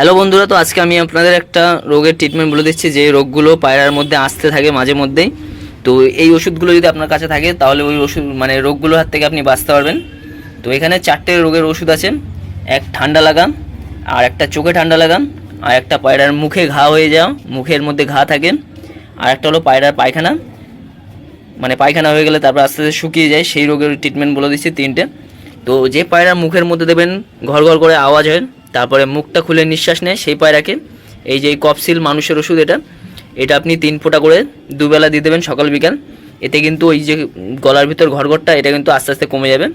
Hello বন্ধুরা, তো আজকে আমি আপনাদের একটা রোগের ট্রিটমেন্ট বলে দিচ্ছি, যে রোগগুলো পায়রার মধ্যে আসতে থাকে মাঝে মধ্যেই। তো এই ওষুধগুলো যদি আপনার কাছে থাকে, তাহলে ওই ওষুধ মানে রোগগুলোর হাত থেকে আপনি বাঁচতে পারবেন। তো এখানে চারটে রোগের ওষুধ আছে। এক ঠান্ডা লাগা আর একটা চোখে ঠান্ডা লাগা আর একটা পায়রার মুখে ঘা হয়ে যাওয়া, মুখের মধ্যে ঘা থাকে। আর একটা হলো পায়রার পায়খানা। মানে পায়খানা হয়ে গেলে তারপর আস্তে আস্তে শুকিয়ে যায়, সেই রোগের ট্রিটমেন্ট বলে দিচ্ছি তিনটে। তো যে পায়রা মুখের মধ্যে দেবেন, ঘর ঘর করে আওয়াজ হয় তারপরে মুখটা খুলে নিঃশ্বাস নেয়, সেই পায়রাকে এই যে কপসিল মানুষের ওষুধ এটা এটা আপনি তিন ফোঁটা করে দুবেলা দিয়ে দেবেন সকাল, বিকাল। এতে কিন্তু ওই যে গলার ভিতর ঘরঘরটা, এটা কিন্তু আস্তে আস্তে কমে যাবে।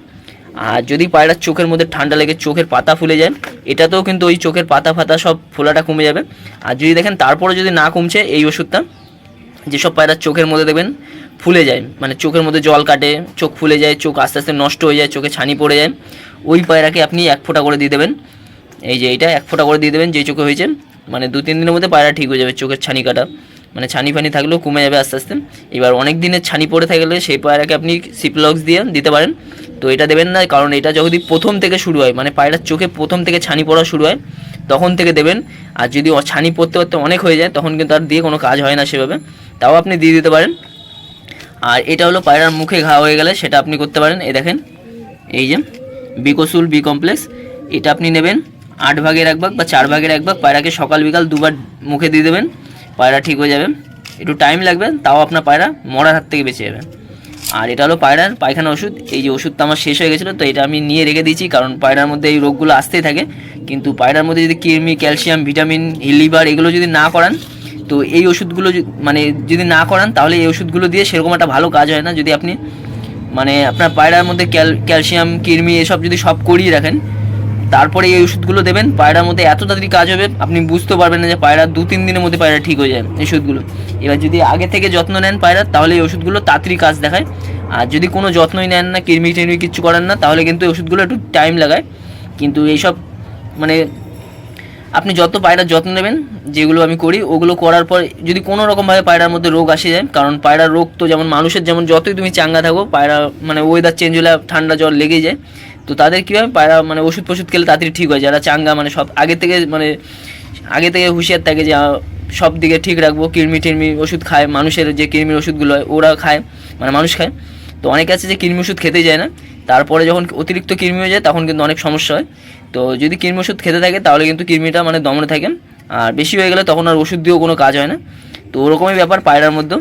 আর যদি পায়রার চোখের মধ্যে ঠান্ডা লেগে চোখের পাতা ফুলে যায়, এটাতেও কিন্তু ওই চোখের পাতা ফাতা সব ফোলাটা কমে যাবে। আর যদি দেখেন তারপরে যদি না কমছে এই ওষুধটা, যেসব পায়রার চোখের মধ্যে দেবেন ফুলে যায় মানে চোখের মধ্যে জল কাটে, চোখ ফুলে যায়, চোখ আস্তে আস্তে নষ্ট হয়ে যায়, চোখে ছানি পড়ে যায়, ওই পায়রাকে আপনি এক ফোঁটা করে দিয়ে দেবেন। এই যে এইটা, এক ফোঁটা করে দিয়ে দেবেন যেই চোখে হয়েছে। মানে দু তিন দিনের মধ্যে পায়রা ঠিক হয়ে যাবে, চোখের ছানি কাটা। মানে ছানি ফানি থাকলেও কমে যাবে আস্তে আস্তে। এবার অনেক দিনের ছানি পড়ে থাকলে সেই পায়রাকে আপনি সিপ্লক্স দিয়ে দিতে পারেন। তো এটা দেবেন না, কারণ এটা যদি প্রথম থেকে শুরু হয় মানে পায়রার চোখে প্রথম থেকে ছানি পড়া শুরু হয়, তখন থেকে দেবেন। আর যদি ছানি পড়তে পড়তে অনেক হয়ে যায়, তখন কিন্তু আর দিয়ে কোনো কাজ হয় না সেভাবে। তাও আপনি দিয়ে দিতে পারেন। আর এটা হলো পায়রার মুখে ঘা হয়ে গেলে, সেটা আপনি করতে পারেন। এই দেখেন, এই যে বিকসুল বি কমপ্লেক্স এটা আপনি নেবেন। আট ভাগের এক ভাগ বা চার ভাগের এক ভাগ, পায়রাকে সকাল বিকাল দুবার মুখে দিয়ে দেবেন, পায়রা ঠিক হয়ে যাবে। একটু টাইম লাগবে, তাও আপনার পায়রা মরার হাত থেকে বেঁচে যাবে। আর এটা হলো পায়রার পায়খানা ওষুধ। এই যে ওষুধটা আমার শেষ হয়ে গেছিল, তো এটা আমি নিয়ে রেখে দিয়েছি, কারণ পায়রার মধ্যে এই রোগগুলো আসতেই থাকে। কিন্তু পায়রার মধ্যে যদি কৃমি, ক্যালসিয়াম, ভিটামিন, লিভার এগুলো যদি না করান, তো এই ওষুধগুলো মানে যদি না করান, তাহলে এই ওষুধগুলো দিয়ে সেরকম একটা ভালো কাজ হয় না। যদি আপনি মানে আপনার পায়রার মধ্যে ক্যাল, ক্যালসিয়াম, কৃমি এসব যদি সব করিয়ে রাখেন তারপরে এই ওষুধগুলো দেবেন, পায়রার মধ্যে এত তাড়াতাড়ি কাজ হবে, আপনি বুঝতে পারবেন না যে পায়রা দু তিন দিনের মধ্যে পায়রা ঠিক হয়ে যায় এই ওষুধগুলো। এবার যদি আগে থেকে যত্ন নেন পায়রার তাহলে এই ওষুধগুলো তাড়াতাড়ি কাজ দেখায়। আর যদি কোনো যত্নই নেন না, কৃমি টিমি কিচ্ছু করেন না, তাহলে কিন্তু এই ওষুধগুলো একটু টাইম লাগায়। কিন্তু এইসব মানে আপনি যত পায়রার যত্ন নেবেন, যেগুলো আমি করি, ওগুলো করার পর যদি কোনো রকমভাবে পায়রার মধ্যে রোগ আসে যায়, কারণ পায়রার রোগ তো যেমন মানুষের যেমন যতই তুমি চাঙ্গা থাকো, পায়রা মানে ওয়েদার চেঞ্জ হলে ঠান্ডা জ্বর লেগেই যায়। তো তাদের কী হয়, পায়রা মানে ওষুধ ফষুধ খেলে তাড়াতাড়ি ঠিক হয়। যারা চাঙ্গা মানে সব আগে থেকে মানে আগে থেকে হুঁশিয়ার থাকে যে সব দিকে ঠিক রাখব, কৃমি টির্মি ওষুধ খায়, মানুষের যে কৃমির ওষুধগুলো হয়, ওরা খায় মানে মানুষ খায়। তো অনেকে আছে যে কৃমি ওষুধ খেতে যায় না। তারপরে যখন অতিরিক্ত কৃমি হয়ে যায়, তখন কিন্তু অনেক সমস্যা হয়। তো যদি কৃমি ওষুধ খেতে থাকে, তাহলে কিন্তু কৃমিটা মানে দমনে থাকে। আর বেশি হয়ে গেলে তখন আর ওষুধ দিয়েও কোনো কাজ হয় না। তো ওরকমই ব্যাপার পায়রার মধ্যে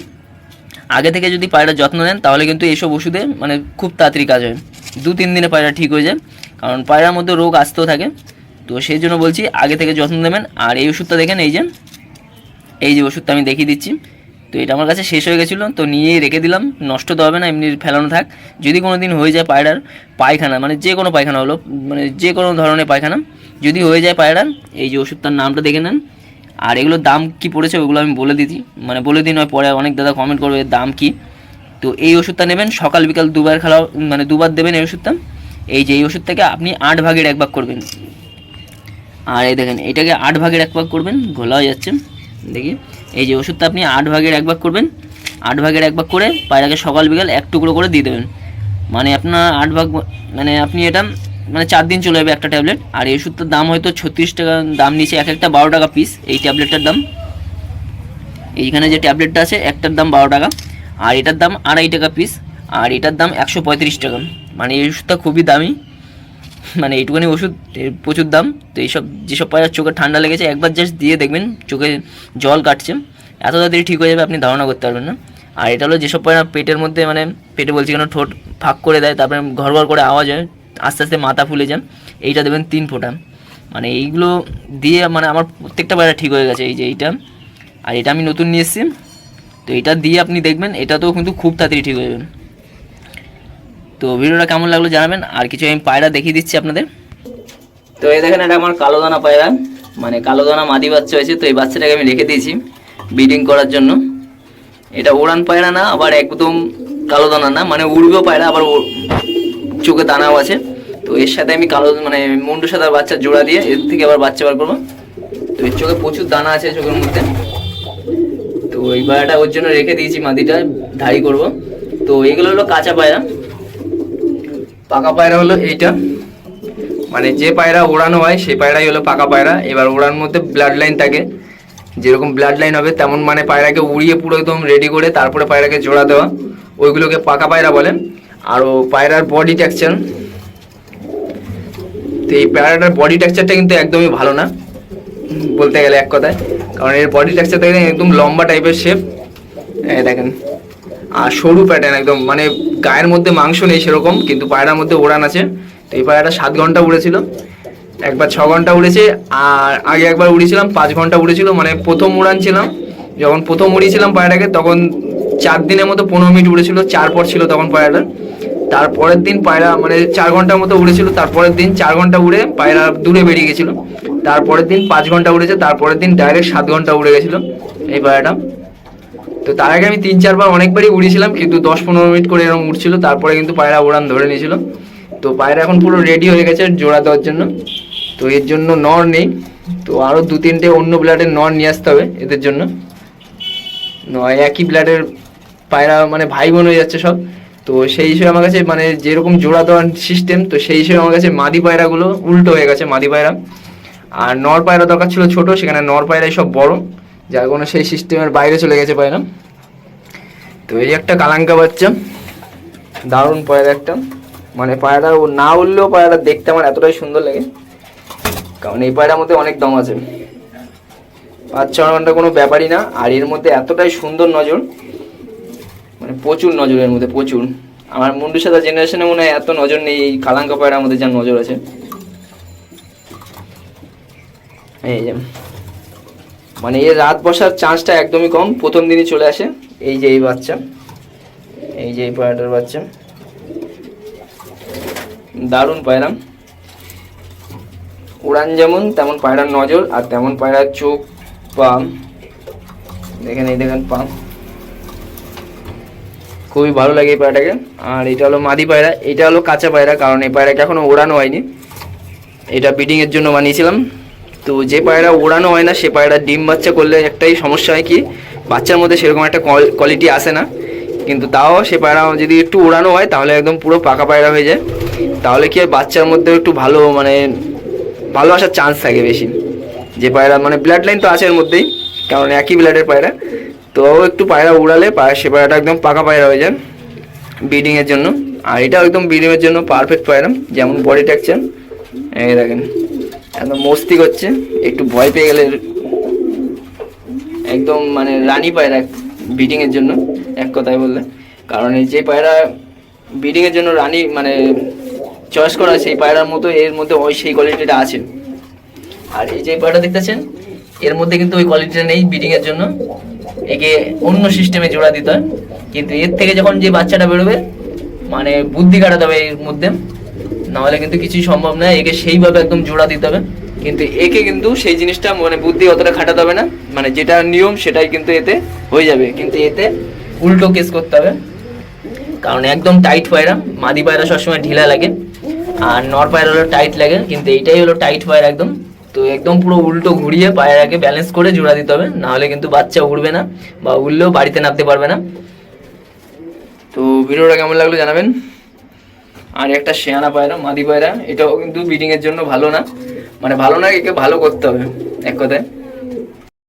আগে থেকে যদি পায়রার যত্ন নেন, তাহলে কিন্তু এইসব ওষুধে মানে খুব তাড়াতাড়ি কাজ হয়। দু তিন দিনে পায়রা ঠিক হয়ে যায়। কারণ পায়রার মধ্যে রোগ আসতেও থাকে। তো সেই জন্য বলছি, আগে থেকে যত্ন নেবেন। আর এই ওষুধটা দেখেন, এই যে এই যে ওষুধটা আমি দেখিয়ে দিচ্ছি। তো এটা আমার কাছে শেষ হয়ে গেছিল। তো নিয়েই রেখে দিলাম। নষ্ট তো হবে না, এমনি ফেলানো থাক। যদি কোনো দিন হয়ে যায় পায়রার, পায়খানা মানে যে কোনো পায়খানা হলো মানে যে কোনো ধরনের পায়খানা, যদি হয়ে যায় পায়রার, এই যে ওষুধটার নামটা দেখে নেন। আর এগুলোর দাম কি পড়েছে ওগুলো আমি বলে দিচ্ছি। মানে বলে দিই নয়, পরে অনেক দাদা কমেন্ট করবে দাম কি? তো এই ওষুধটা নেবেন, সকাল, বিকাল দুবার খেলা মানে দুবার দেবেন এই ওষুধটা। এই যে এই ওষুধটাকে আপনি আট ভাগের এক ভাগ করবেন। আর এই দেখেন, এটাকে আট ভাগের এক ভাগ করবেন ঘোলা হয়ে যাচ্ছে। দেখি, এই যে ওষুধটা আপনি আট ভাগের এক ভাগ করবেন, আট ভাগের এক ভাগ করে পায়রাকে সকাল, বিকাল এক টুকরো করে দিয়ে দেবেন। মানে আপনার আট ভাগ মানে আপনি এটা মানে চার দিন চলে যাবে একটা ট্যাবলেট। আর এই ওষুধটার দাম হয়তো ছত্রিশ টাকা, দাম নিচে এক একটা বারো টাকা পিস এই ট্যাবলেটটার দাম। এইখানে যে ট্যাবলেটটা আছে, একটার দাম বারো টাকা। আর এটার দাম আড়াই টাকা পিস আর এটার দাম একশো পঁয়ত্রিশ টাকা। মানে এই ওষুধটা খুবই দামি। মানে এইটুখানি ওষুধ প্রচুর দাম। তো এইসব, যেসব পায়রার চোখে ঠান্ডা লেগেছে, একবার জাস্ট দিয়ে দেখবেন, চোখে জল কাটছে। এত তাড়াতাড়ি ঠিক হয়ে যাবে, আপনি ধারণা করতে পারবেন না। আর এটা হলো যেসব পায়রা পেটের মধ্যে মানে পেটে বলছি কেন ঠোঁট ফাঁক করে দেয়, তারপরে ঘর ঘর করে আওয়াজ হয়, আস্তে আস্তে মাথা ফুলে যান এইটা দেবেন তিন ফোঁটা। মানে এইগুলো দিয়ে মানে আমার প্রত্যেকটা পায়রা ঠিক হয়ে গেছে, এই যে এইটা। আর এটা আমি নতুন নিয়ে এসেছি। তো এটা দিয়ে আপনি দেখবেন, এটাতেও কিন্তু খুব তাড়াতাড়ি ঠিক হয়ে যাবেন তো ভিডিওটা কেমন লাগল জানাবেন, আর কিছু আমি পায়রা দেখিয়ে দিচ্ছি আপনাদের। তো এই দেখেন, এটা আমার কালো দানা পায়রা মানে কালো দানা মাদি বাচ্চা হয়েছে, তো এই বাচ্চাটাকে আমি রেখে দিয়েছি ব্রিডিং করার জন্য। এটা ওড়ান পায়রা না, আবার একদম কালো দানা না মানে উড়বেও পায়রা, আবার চোখে দানাও আছে। তো এর সাথে আমি কালো মানে মুন্ডুর সাথে আর বাচ্চা জোড়া দিয়ে, এর থেকে আবার বাচ্চা বার করব। তো এর চোখে প্রচুর দানা আছে চোখের মধ্যে। এই পায়রাটা ওর জন্য রেখে দিয়েছি মাদিটা ধাড়ি করব। তো এগুলো হলো কাঁচা পায়রা। পাকা পায়রা হলো এইটা। মানে যে পায়রা ওড়ানো হয়, সেই পায়রাই হলো পাকা পায়রা। এবার ওড়ার মধ্যে ব্লাড লাইন থাকে। যেরকম ব্লাড লাইন হবে, তেমন মানে পায়রাকে উড়িয়ে পুরো একদম রেডি করে তারপরে পায়রাকে জোড়া দেওয়া। ওইগুলোকে পাকা পায়রা বলে। আর ও পায়রার বডি টেক্সচার তো এই পায়রাটার বডি টেক্সচারটা কিন্তু একদমই ভালো না। বলতে গেলে এক কথায়। কারণ এর বডি টেক্সচার দেখেন একদম লম্বা টাইপের শেপ দেখেন। আর সরু প্যাটার্ন একদম মানে গায়ের মধ্যে মাংস নেই সেরকম, কিন্তু পায়রার মধ্যে ওড়ান আছে। তো এই পায়রাটা সাত ঘণ্টা উড়েছিল। একবার ছ ঘণ্টা উড়েছে, আর আগে একবার উড়েছিলাম, পাঁচ ঘণ্টা উড়েছিল। মানে প্রথম উড়ান ছিলাম যখন প্রথম উড়িয়েছিলাম পায়রাটাকে তখন চার দিনের মতো পনেরো মিনিট উড়েছিল, চার পর ছিল তখন পায়রাটা। তারপরের দিন পায়রা মানে চার ঘণ্টার মতো উড়েছিল তারপরের দিন চার ঘণ্টা উড়ে পায়রা দূরে বেরিয়ে গেছিল। তারপরের দিন পাঁচ ঘণ্টা উড়েছে তারপরের দিন ডাইরেক্ট সাত ঘণ্টা উড়ে গেছিল এই পায়রাটা। তো তার আগে আমি তিন চারবার অনেকবারই উড়েছিলাম, কিন্তু দশ পনেরো মিনিট করে এরকম উঠছিল তারপরে কিন্তু পায়রা উড়ান ধরে নিয়েছিল। তো পায়রা এখন পুরো রেডি হয়ে গেছে জোড়া দেওয়ার জন্য। তো এর জন্য নর নেই, তো আরও দু তিনটে অন্য ব্লাডের নর নিয়ে আসতে হবে এদের জন্য। নয়, একই ব্লাডের পায়রা মানে ভাই বোন হয়ে যাচ্ছে সব। তো সেই হিসেবে আমার কাছে মানে যেরকম জোড়া দেওয়ার সিস্টেম তো সেই হিসেবে আমার কাছে মাদি পায়রাগুলো উল্টো হয়ে গেছে মাদি পায়রা। আর নর পায়রা দরকার ছিল ছোট, সেখানে নর পায়রাই সব বড়, যার কোনো সেই সিস্টেমের বাইরে চলে গেছে পায়রা। তো এই একটা কালাঙ্কা বাচ্চা, দারুণ পায়রা একটা। মানে পায়রা না উঠলেও পায়রা দেখতে আমার এতটাই সুন্দর লাগে, কারণ এই পায়রার মধ্যে অনেক দম আছে। পাঁচ ছ ঘণ্টা কোনো ব্যাপারই না, আর এর মধ্যে এতটাই সুন্দর নজর মানে প্রচুর নজরের মধ্যে, প্রচুর। আমার মুন্ডু সাদা জেনারেশনে মনে হয় এত নজর নেই, এই কালাঙ্কা পায়রার মধ্যে যা নজর আছে। এই যে। মানে এর রাত বসার চান্সটা একদমই কম, প্রথম দিনই চলে আসে। এই যে এই বাচ্চা। এই যে এই পায়রাটার বাচ্চা। দারুণ পায়রা। উড়ান যেমন, তেমন পায়রার নজর, আর তেমন পায়রার চোখ, পা। দেখেন, এই দেখেন, পা। খুবই ভালো লাগে এই পায়রাটাকে। আর এটা হলো মাদি পায়রা, এটা হলো কাঁচা পায়রা, কারণ এই পায়রাকে এখনও ওড়ানো হয়নি। এটা ব্রিডিং এর জন্য বানিয়েছিলাম। তো যে পায়রা ওড়ানো হয় না, সে পায়রা ডিম বাচ্চা করলে একটাই সমস্যা হয় কি, বাচ্চার মধ্যে সেরকম একটা কোয়ালিটি আসে না। কিন্তু তাও সে পায়রা যদি একটু ওড়ানো হয়, তাহলে একদম পুরো পাকা পায়রা হয়ে যায়। তাহলে কি হয়, বাচ্চার মধ্যে একটু ভালো মানে ভালো আসার চান্স থাকে বেশি। যে পায়রা মানে ব্লাড লাইন তো আছে এর মধ্যেই, কারণ একই ব্লাডের পায়রা। তো একটু পায়রা উড়ালে পায়রা সে পায়রাটা একদম পাকা পায়রা হয়ে যায় ব্রিডিংয়ের জন্য। আর এটাও একদম ব্রিডিংয়ের জন্য পারফেক্ট পায়রা, যেমন বডি টেক্সচার এই দেখেন একদম মস্তি করছে, একটু ভয় পেয়ে গেলে একদম মানে রানী পায়রা ব্রিডিংয়ের জন্য, এক কথায় বললে। কারণ এই যে পায়রা ব্রিডিংয়ের জন্য রানী মানে চয়েস করা, সেই পায়রার মতো এর মধ্যে ওই সেই কোয়ালিটিটা আছে। আর এই যে পায়রাটা দেখতেছেন, এর মধ্যে কিন্তু ওই কোয়ালিটিটা নেই ব্রিডিংয়ের জন্য। একে অন্য সিস্টেমে জোড়া দিতে হয়। কিন্তু এর থেকে যখন যে বাচ্চাটা বেরোবে মানে বুদ্ধি কাটাতে হবে এর মধ্যে, নাহলে কিন্তু কিছুই সম্ভব নয়। একে সেইভাবে একদম জোড়া দিতে হবে। কিন্তু একে কিন্তু সেই জিনিসটা মানে বুদ্ধি অতটা খাটাতে হবে না। মানে যেটা নিয়ম, সেটাই কিন্তু এতে হয়ে যাবে। কিন্তু এতে উল্টো কেস করতে হবে। কারণ একদম টাইট পায়রা মাদি পায়রা সবসময় ঢিলা লাগে। আর নর পায়রা হলো টাইট লাগে। কিন্তু এইটাই হলো টাইট পায়রা একদম। তো একদম পুরো উল্টো ঘুরিয়ে পায়ের আগে ব্যালেন্স করে জোড়া দিতে হবে, নাহলে কিন্তু বাচ্চা উড়বে না বা উড়লেও বাড়িতে নামতে পারবে না। তো ভিডিওটা কেমন লাগল জানাবেন। আর একটা শেয়ানা পায়রা, মাদি পায়রা, এটাও কিন্তু ব্রিডিং এর জন্য ভালো না। মানে ভালো না একে ভালো করতে হবে, এক কথায়।